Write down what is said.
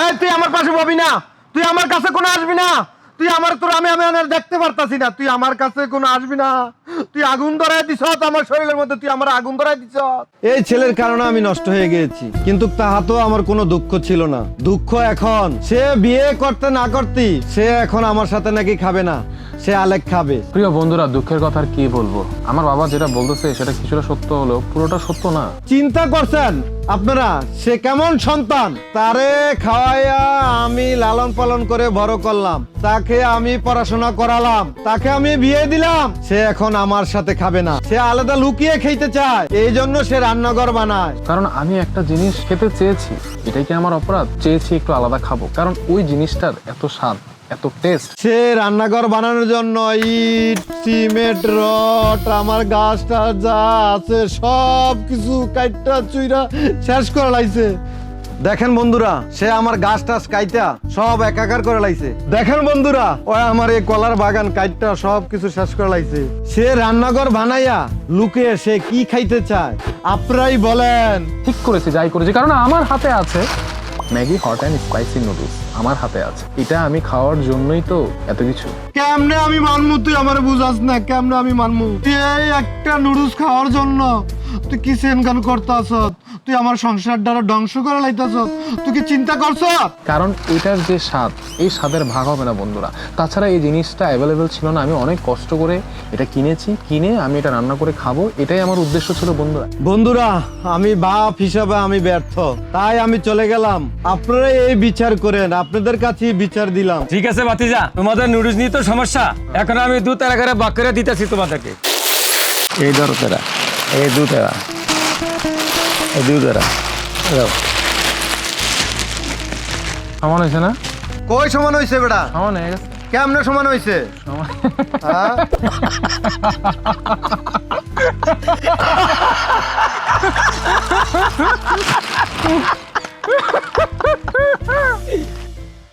এই, তুই আমার পাশে পাবি না। তুই আমার কাছে কোনো আসবি না। তুই আমার তোর আমি আমি দেখতে পারতাছি না। তুই আমার কাছে কোনো আসবি না। তুই আগুন ধরায় দিছ আমার শরীরের মধ্যে তুই আমার আগুন ধরায় দিছ। এই ছেলের কারণে আমি নষ্ট হয়ে গিয়েছি। কিন্তু তাহা তো আমার কোনো দুঃখ ছিল না। দুঃখ এখন। সে বিয়ে করতে না করতি সে এখন আমার সাথে নাকি খাবে না। সে আলেক খাবে। প্রিয় বন্ধুরা দুঃখের কথা আর কি বলব? আমার বাবা যেটা বলতেছে সেটা কিছুটা সত্য হলো পুরোটা সত্য না। চিন্তা করছেন আপনারা? সে কেমন সন্তান? তারে খাওয়াইয়া আমি লালন পালন করে বড় করলাম। তাকে আমি পড়াশোনা করালাম। তাকে আমি বিয়ে দিলাম। সে এখন আমার সাথে খাবে না। সে আলাদা লুকিয়ে খেতে চায়। এই জন্য সে রান্নাঘর বানায়। কারণ আমি একটা জিনিস খেতে চেয়েছি। এটাই কি আমার অপরাধ? চেয়েছি একটু আলাদা খাব। কারণ ওই জিনিসটার এত স্বাদ। এত টেস্ট সে রান্নাঘর বানানোর জন্য ইট সিমেন্ট রড আমার গাছটা যা আছে সব কিছু কাইটা চুইরা শেষ করে লাইছে। দেখেন বন্ধুরা সে আমার গাছ টাছ কাইটা সব একাকার করে লাইছে। দেখেন বন্ধুরা ও আমার এই কলার বাগান কাইটা সব কিছু শেষ করে লাইছে। সে রান্নাঘর বানাইয়া লুকে সে কি খাইতে চায়? আপনারাই বলেন। ঠিক করেছে যাই করেছে কারণ আমার হাতে আছে Maggi, hot and spicy noodles আমার হাতে আছে। এটা আমি খাওয়ার জন্যই তো এত কিছু। কেমনে আমি মানমু? তুই আমার বুঝাস না, কেমনে আমি মানমু? তুই এই একটা নুডলস খাওয়ার জন্য তুই কি সেনগান করতাস তুই আমার সংসার দ্বারা ধ্বংস করে লাইতাস তুই কি চিন্তা করছ? কারণ এটার যে স্বাদ এই স্বাদের ভাগ হবে না বন্ধুরা। তাছাড়া এই জিনিসটা অ্যাভেলেবেল ছিল না আমি অনেক কষ্ট করে এটা কিনেছি কিনে আমি এটা রান্না করে খাব এটাই আমার উদ্দেশ্য ছিল বন্ধুরা। বন্ধুরা আমি বাপ হিসাবে আমি ব্যর্থ তাই আমি চলে গেলাম। আপনারা এই বিচার করেন আপনাদের কাছে বিচার দিলাম। ঠিক আছে ভাতিজা তোমাদের নুডলস নিয়ে তো সমস্যা। এখন আমি দু তেরা করে বাক করে দিতেছি তোমাদেরকে। এই ধরো তেরা এই দু তেরা। এই দু সমান হয়েছে না? কই সমান হয়েছে বেটা? সমান হয়ে গেছে। কেমনে সমান হয়েছে? সমান?